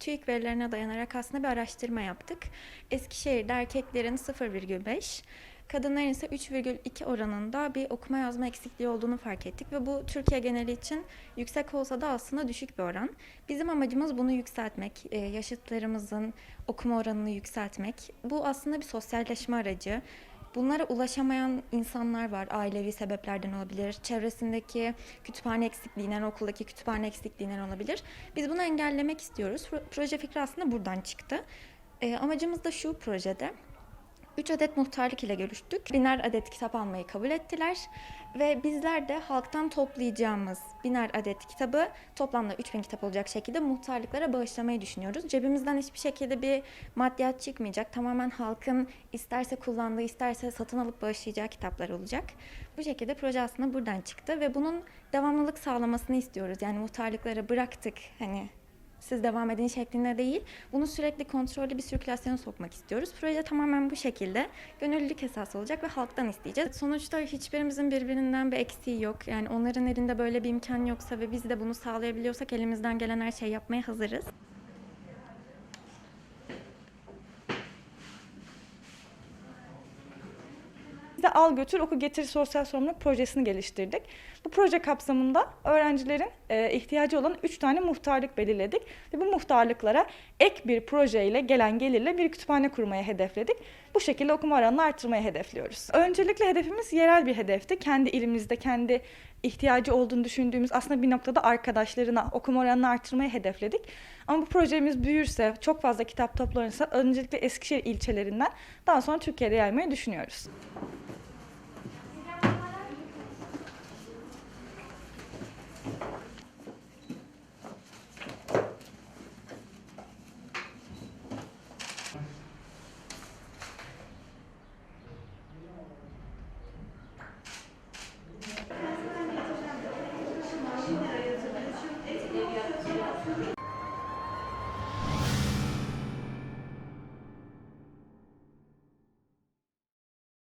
TÜİK verilerine dayanarak aslında bir araştırma yaptık. Eskişehir'de erkeklerin 0,5, kadınların ise 3,2 oranında bir okuma yazma eksikliği olduğunu fark ettik ve bu Türkiye geneli için yüksek olsa da aslında düşük bir oran. Bizim amacımız bunu yükseltmek, e, yaşıtlarımızın okuma oranını yükseltmek. Bu aslında bir sosyalleşme aracı. Bunlara ulaşamayan insanlar var. Ailevi sebeplerden olabilir. Çevresindeki kütüphane eksikliğinden, okuldaki kütüphane eksikliğinden olabilir. Biz bunu engellemek istiyoruz. Pro- Proje fikri aslında buradan çıktı. E, amacımız da şu projede. 3 adet muhtarlık ile görüştük. Biner adet kitap almayı kabul ettiler. Ve bizler de halktan toplayacağımız biner adet kitabı toplamda 3000 kitap olacak şekilde muhtarlıklara bağışlamayı düşünüyoruz. Cebimizden hiçbir şekilde bir maddiyat çıkmayacak. Tamamen halkın isterse kullandığı, isterse satın alıp bağışlayacağı kitaplar olacak. Bu şekilde proje aslında buradan çıktı ve bunun devamlılık sağlamasını istiyoruz. Yani muhtarlıklara bıraktık hani siz devam edin şeklinde değil. Bunu sürekli kontrollü bir sirkülasyona sokmak istiyoruz. Proje tamamen bu şekilde gönüllülük esası olacak ve halktan isteyeceğiz. Sonuçta hiçbirimizin birbirinden bir eksiği yok. Yani onların elinde böyle bir imkan yoksa ve biz de bunu sağlayabiliyorsak elimizden gelen her şeyi yapmaya hazırız. De Al Götür Oku Getir Sosyal Sorumluluk Projesini geliştirdik. Bu proje kapsamında öğrencilerin e, ihtiyacı olan 3 tane muhtarlık belirledik. Ve bu muhtarlıklara ek bir projeyle gelen gelirle bir kütüphane kurmaya hedefledik. Bu şekilde okuma oranını artırmayı hedefliyoruz. Öncelikle hedefimiz yerel bir hedefti. Kendi ilimizde, kendi ihtiyacı olduğunu düşündüğümüz aslında bir noktada arkadaşlarına okuma oranını artırmayı hedefledik. Ama bu projemiz büyürse, çok fazla kitap toplanırsa öncelikle Eskişehir ilçelerinden daha sonra Türkiye'de yaymayı düşünüyoruz.